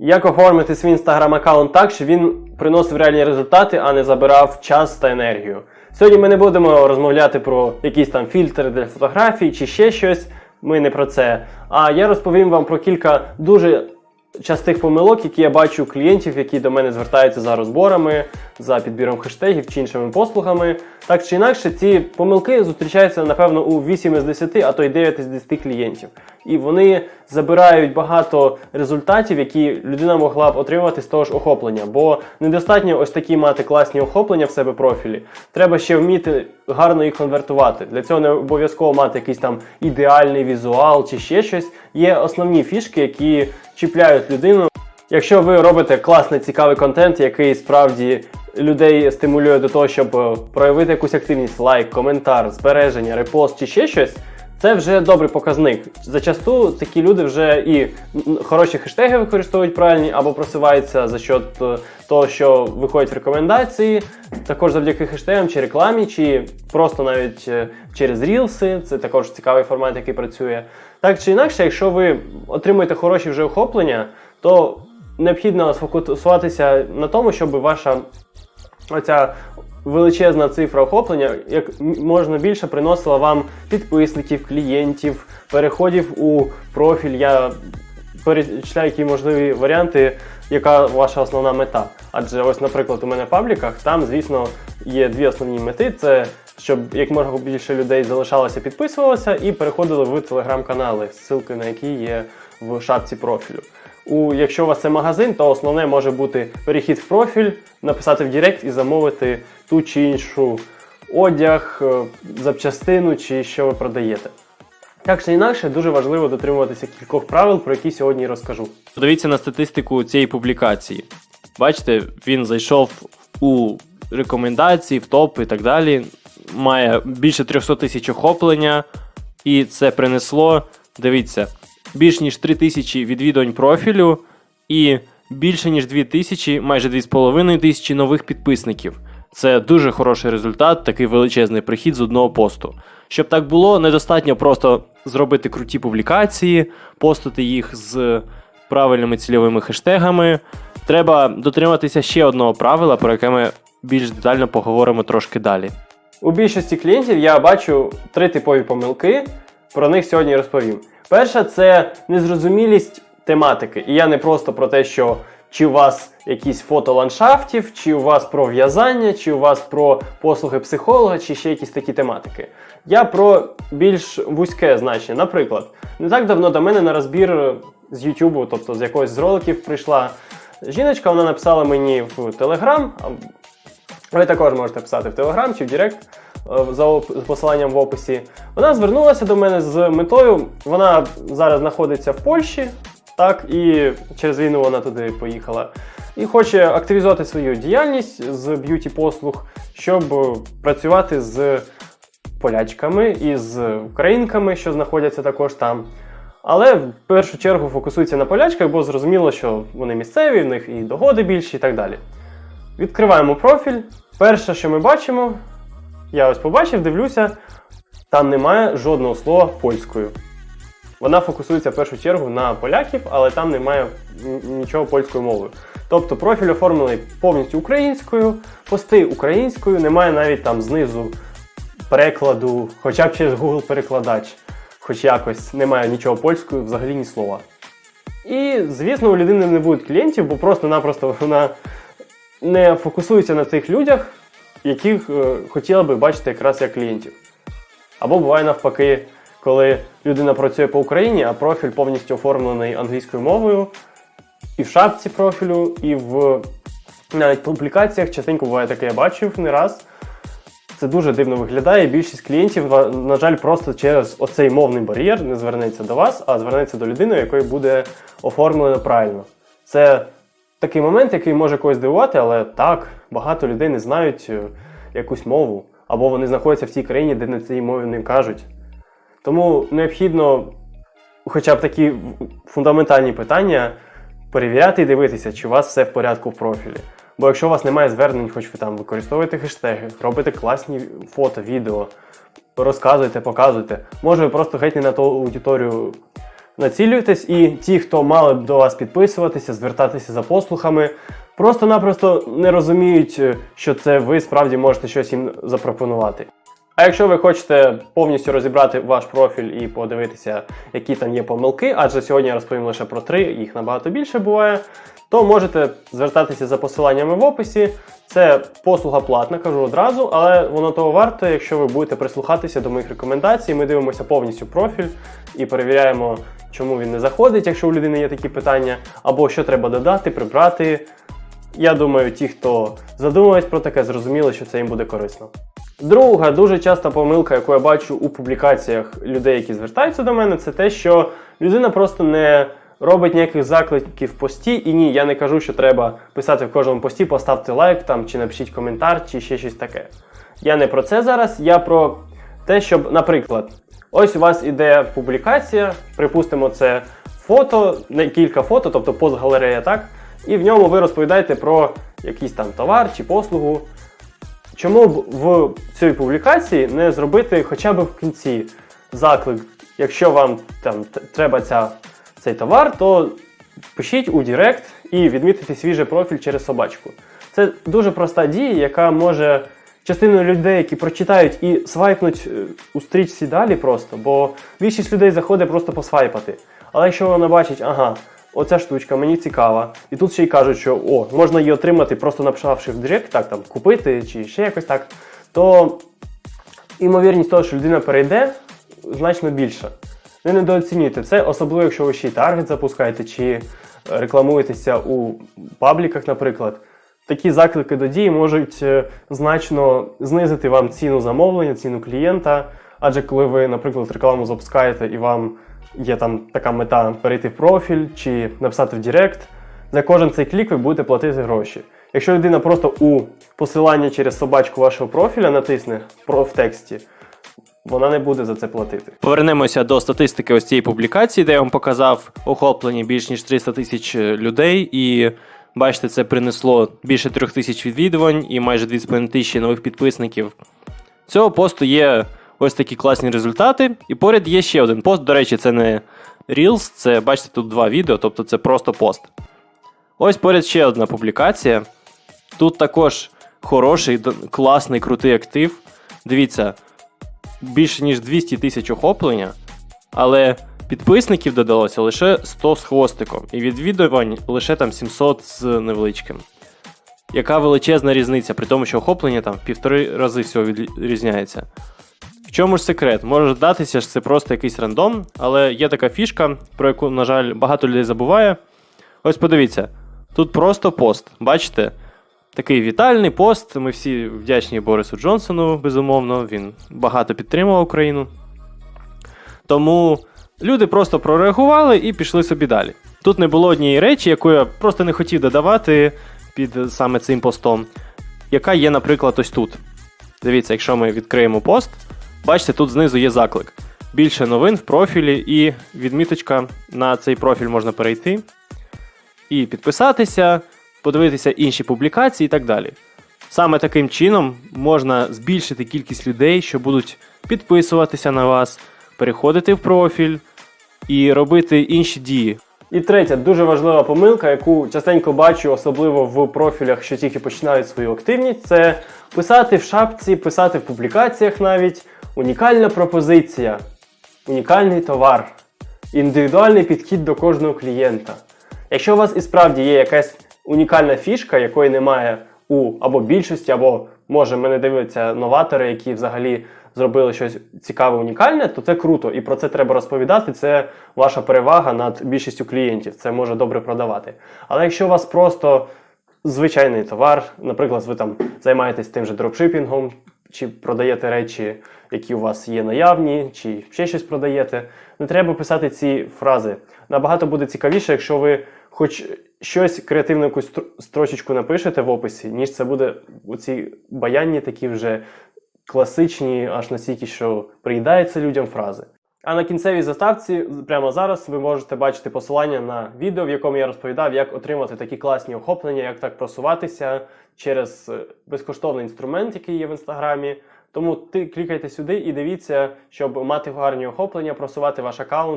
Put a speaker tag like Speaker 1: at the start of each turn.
Speaker 1: Як оформити свій інстаграм аккаунт так, щоб він приносив реальні результати, а не забирав час та енергію. Сьогодні ми не будемо розмовляти про якісь там фільтри для фотографій чи ще щось. Ми не про це. А я розповім вам про кілька дуже частих помилок, які я бачу у клієнтів, які до мене звертаються за розборами, за підбіром хештегів чи іншими послугами. Так чи інакше, ці помилки зустрічаються, напевно, у 8 із 10, а то й 9 із 10 клієнтів. І вони забирають багато результатів, які людина могла б отримати з того ж охоплення. Бо недостатньо ось такі мати класні охоплення в себе профілі. Треба ще вміти гарно їх конвертувати. Для цього не обов'язково мати якийсь там ідеальний візуал чи ще щось. Є основні фішки, які чіпляють людину. Якщо ви робите класний цікавий контент, який справді людей стимулює до того, щоб е, проявити якусь активність, лайк, коментар, збереження, репост чи ще щось. Це вже добрий показник. Зачасту такі люди вже і хороші хештеги використовують правильні або просуваються за счет е, того, що виходять в рекомендації, також завдяки хештегам чи рекламі, чи просто навіть е, через рілси. Це також цікавий формат, який працює. Так чи інакше, якщо ви отримуєте хороші вже охоплення, то необхідно сфокусуватися на тому, щоб ваша оця величезна цифра охоплення як можна більше приносила вам підписників, клієнтів, переходів у профіль. Я перечисляю, які можливі варіанти, яка ваша основна мета. Адже ось, наприклад, у мене в пабліках там, звісно, є дві основні мети: це щоб як можна більше людей залишалося, підписувалося і переходили в телеграм-канали, ссылки на які є в шапці профілю. У, якщо у вас це магазин, то основне може бути перехід в профіль, написати в Директ і замовити ту чи іншу одяг, е, запчастину чи що ви продаєте. Так чи інакше, дуже важливо дотримуватися кількох правил, про які сьогодні розкажу. Подивіться на статистику цієї публікації. Бачите, він зайшов у рекомендації, в топ і так далі. Має більше 300 тисяч охоплення, і це принесло, дивіться, більш ніж 3 тисячі відвідувань профілю і більше ніж 2 тисячі, майже 2,5 тисячі нових підписників. Це дуже хороший результат, такий величезний прихід з одного посту. Щоб так було, недостатньо просто зробити круті публікації, постити їх з правильними цільовими хештегами. Треба дотриматися ще одного правила, про яке ми більш детально поговоримо трошки далі. У більшості клієнтів я бачу три типові помилки. Про них сьогодні розповім. Перша це незрозумілість тематики. І я не просто про те, що чи у вас якісь фото ландшафтів, чи у вас про в'язання, чи у вас про послуги психолога, чи ще якісь такі тематики. Я про більш вузьке значення. Наприклад, не так давно до мене на розбір з YouTube, тобто з якогось з роликів, прийшла жіночка, вона написала мені в а ви також можете писати в Телеграм чи в Директ за оп- з посиланням в описі. Вона звернулася до мене з метою. Вона зараз знаходиться в Польщі, так, і через війну вона туди поїхала. І хоче активізувати свою діяльність з б'юті послуг, щоб е, працювати з полячками і з українками, що знаходяться також там. Але в першу чергу фокусується на полячках, бо зрозуміло, що вони місцеві, в них і догоди більші, і так далі. Відкриваємо профіль. Перше, що ми бачимо, я ось побачив, дивлюся, там немає жодного слова польською. Вона фокусується в першу чергу на поляків, але там немає нічого польською мовою. Тобто профіль оформлений повністю українською, пости українською, немає навіть там знизу перекладу, хоча б через Google перекладач, хоч якось немає нічого польською, взагалі ні слова. І, звісно, у людини не буде клієнтів, бо просто-напросто вона не фокусується на тих людях, яких е, хотіла би бачити якраз як клієнтів. Або буває навпаки, коли людина працює по Україні, а профіль повністю оформлений англійською мовою, і в шапці профілю, і в навіть публікаціях частенько буває таке, я бачив не раз. Це дуже дивно виглядає. Більшість клієнтів, на жаль, просто через оцей мовний бар'єр не звернеться до вас, а звернеться до людини, якої буде оформлено правильно. Це такий момент, який може когось дивувати, але так, багато людей не знають е, якусь мову, або вони знаходяться в тій країні, де на цій мові не кажуть. Тому необхідно хоча б такі фундаментальні питання перевіряти і дивитися, чи у вас все в порядку в профілі. Бо якщо у вас немає звернень, хоч ви там використовуєте хештеги, робите класні фото, відео, розказуєте, показуєте, може ви просто геть не на ту аудиторію націлюйтесь, і ті, хто мали б до вас підписуватися, звертатися за послухами, просто-напросто не розуміють, е, що це ви справді можете щось їм запропонувати. А якщо ви хочете повністю розібрати ваш профіль і подивитися, які там є помилки, адже сьогодні я розповім лише про три, їх набагато більше буває, то можете звертатися за посиланнями в описі. Це послуга платна, кажу одразу, але воно того варто, якщо ви будете прислухатися до моїх рекомендацій. Ми дивимося повністю профіль і перевіряємо, чому він не заходить, якщо у людини є такі питання, або що треба додати, прибрати. Я думаю, ті, хто задумують про таке, зрозуміли, що це їм буде корисно. Друга дуже часта помилка, яку я бачу у публікаціях людей, які звертаються до мене, це те, що людина просто не робить ніяких закликів в пості. І ні, я не кажу, що треба писати в кожному пості, поставте лайк там чи напишіть коментар, чи ще щось таке. Я не про це зараз, я про те, щоб, наприклад, ось у вас іде публікація, припустимо, це фото, не кілька фото, тобто постгалерея, так? І в ньому ви розповідаєте про якийсь там товар чи послугу. Чому б в цій публікації не зробити хоча б в кінці заклик, якщо вам там треба ця, цей товар, то пишіть у Директ і відмітити свіжий профіль через собачку. Це дуже проста дія, яка може частину людей, які прочитають і свайпнуть е, у стрічці далі просто, бо більшість людей заходить просто посвайпати. Але якщо вона бачить, ага, оця штучка мені цікава, і тут ще й кажуть, що о, можна її отримати, просто написавши в Директ, так там купити чи ще якось так, то імовірність того, що людина перейде, значно більша. Не недооцінюйте це, особливо якщо ви ще й таргет запускаєте чи рекламуєтеся у пабліках, наприклад. Такі заклики до дії можуть е, значно знизити вам ціну замовлення, ціну клієнта. Адже коли ви, наприклад, рекламу запускаєте і вам є там така мета перейти в профіль чи написати в Директ, за кожен цей клік ви будете платити гроші. Якщо людина просто у посилання через собачку вашого профіля натисне в тексті, вона не буде за це платити.
Speaker 2: Повернемося до статистики ось цієї публікації, де я вам показав охоплені більш ніж 300 тисяч людей, і бачите, це принесло більше 3 тисяч відвідувань і майже 2,5 тисячі нових підписників. Цього посту є ось такі класні результати. І поряд є ще один пост. До речі, це не Reels, це бачите тут два відео, тобто це просто пост. Ось поряд ще одна публікація. Тут також хороший, класний, крутий актив. Дивіться, більше ніж 200 тисяч охоплення, але підписників додалося лише 100 з хвостиком, і відвідувань лише там 700 з невеличким. Яка величезна різниця, при тому, що охоплення там в півтори рази всього відрізняється. В чому ж секрет? Може здатися, що це просто якийсь рандом, але є така фішка, про яку, на жаль, багато людей забуває. Ось подивіться, тут просто пост. Бачите? Такий вітальний пост. Ми всі вдячні Борису Джонсону, безумовно. Він багато підтримував Україну. Тому люди просто прореагували і пішли собі далі. Тут не було однієї речі, яку я просто не хотів додавати під саме цим постом, яка є, наприклад, ось тут. Дивіться, якщо ми відкриємо пост, бачите, тут знизу є заклик. Більше новин в профілі, і відміточка на цей профіль можна перейти і підписатися, подивитися інші публікації і так далі. Саме таким чином можна збільшити кількість людей, що будуть підписуватися на вас, переходити в профіль і робити інші дії.
Speaker 1: І третя дуже важлива помилка, яку частенько бачу, особливо в профілях, що тільки починають свою активність, це писати в шапці, писати в публікаціях навіть унікальна пропозиція, унікальний товар, індивідуальний підхід до кожного клієнта. Якщо у вас і справді є якась унікальна фішка, якої немає у або більшості, або може мене дивляться новатори, які взагалі зробили щось цікаве, унікальне, то це круто, і про це треба розповідати. Це ваша перевага над більшістю клієнтів. Це може добре продавати. Але якщо у вас просто звичайний товар, наприклад, ви там займаєтесь тим же дропшипінгом, чи продаєте речі, які у вас є наявні, чи ще щось продаєте, не треба писати ці фрази. Набагато буде цікавіше, якщо ви хоч щось креативну якусь строчечку напишете в описі, ніж це буде оці баянні такі вже класичні, аж настільки, що приїдаються людям фрази. А на кінцевій заставці прямо зараз ви можете бачити посилання на відео, в якому я розповідав, як отримати такі класні охоплення, як так просуватися через е, безкоштовний інструмент, який є в інстаграмі. Тому ти клікайте сюди і дивіться, щоб мати гарні охоплення, просувати ваш аккаунт